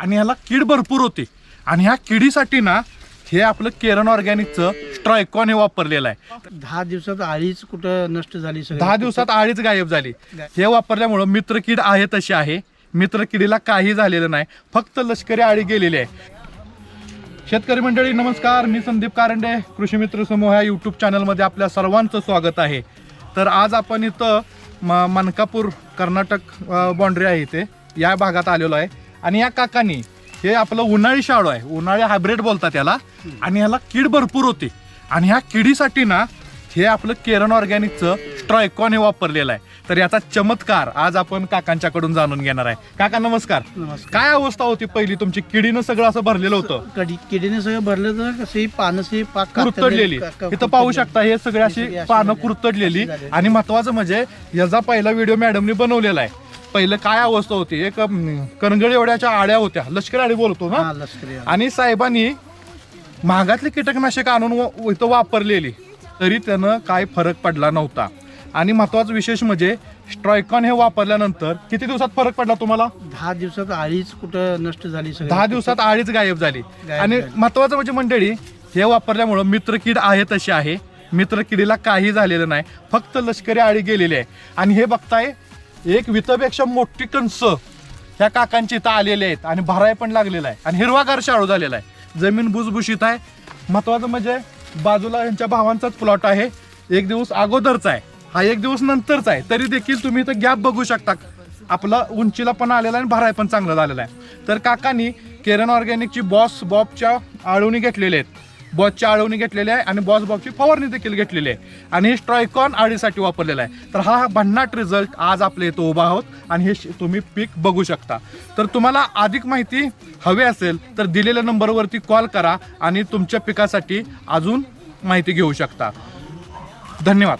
आणि ह्याला कीड भरपूर होती. आणि ह्या किडीसाठी ना हे आपलं केरन ऑर्गॅनिकचं स्ट्रायकॉन हे वापरलेलं आहे. दहा दिवसात आळीच कुठं नष्ट झाली सगळी. दहा दिवसात आळीच गायब झाली. हे वापरल्यामुळं मित्रकीड आहे तशी आहे. मित्रकिडीला काही झालेलं नाही. फक्त लष्करी आळी गेलेली आहे. शेतकरी मंडळी नमस्कार. मी संदीप कारंडे कृषी मित्र समूह या यूट्यूब चॅनलमध्ये आपल्या सर्वांचं स्वागत आहे. तर आज आपण इथं म मनकापूर कर्नाटक बाँड्री आहे इथे. या भागात आलेलो आहे. आणि या काकांनी हे आपलं उन्हाळी शाळू आहे. उन्हाळी हायब्रिड बोलतात याला. आणि ह्याला कीड भरपूर होती. आणि ह्या किडीसाठी ना हे आपलं केरन ऑर्गॅनिकचं स्ट्रायकॉन हे वापरलेलं आहे. तर याचा चमत्कार आज आपण काकांच्याकडून जाणून घेणार आहे. काका नमस्कार. नमस्कार. काय अवस्था होती पहिली? तुमची किडीनं सगळं असं भरलेलं होतं. कडी किडीने सगळं भरलं तर कशी पानं पाक कुरतडलेली. इथं पाहू शकता हे सगळे अशी पानं झालेली. कुरतडलेली. आणि महत्वाचं म्हणजे याचा पहिला व्हिडिओ मॅडमनी बनवलेला आहे. पहिलं काय अवस्था होती? एक अं, करंगळी एवढ्याच्या आड्या होत्या. लष्करी आडी बोलतो ना? हा लष्करी. आणि साहेबांनी महागातली कीटकनाशक आणून व- इथं वापरलेली. तरी त्यानं काय फरक पडला नव्हता. आणि महत्वाचं विशेष म्हणजे स्ट्रायकॉन हे वापरल्यानंतर किती दिवसात फरक पडला तुम्हाला? दहा दिवसात आळीच कुठं नष्ट झाली सगळी. दहा दिवसात आळीच गायब झाली. गायब आणि झाली. महत्वाचं म्हणजे मंडळी हे वापरल्यामुळं मित्रकीड आहे तशी आहे. मित्रकिडीला काही झालेलं नाही. फक्त लष्करी आळी गेलेली आहे. आणि हे बघताय एक वितपेक्षा मोठी कणस ह्या काकांची इथं आलेले आहेत आणि भराय पण लागलेला आहे. आणि हिरवागार शाळू झालेला आहे. जमीन भुसभुशीत आहे. महत्वाचं म्हणजे बाजूला यांच्या भावांचाच प्लॉट आहे. एक दिवस अगोदरचा आहे. हा एक दिवस नंतरचा आहे. तरी देखील तुम्ही इथं गॅप बघू शकता. आपला उंचीला पण आलेला आणि भराय पण चांगला झालेला आहे. तर काकांनी केरन ऑर्गॅनिकची बॉस बॉबच्या आळवणी घेतलेल्या आहेत. बॉसच्या आळवणी घेतलेली आहे आणि बॉस बॉबची फवारणी देखील घेतलेली आहे. आणि हे स्ट्रायकॉन आळीसाठी वापरलेला आहे. तर हा भन्नाट रिझल्ट आज आपल्या इथं उभा आहोत आणि हे श- तुम्ही पीक बघू शकता. तर तुम्हाला अधिक माहिती हवी असेल तर दिलेल्या नंबरवरती कॉल करा आणि तुमच्या पिकासाठी अजून माहिती घेऊ शकता. धन्यवाद.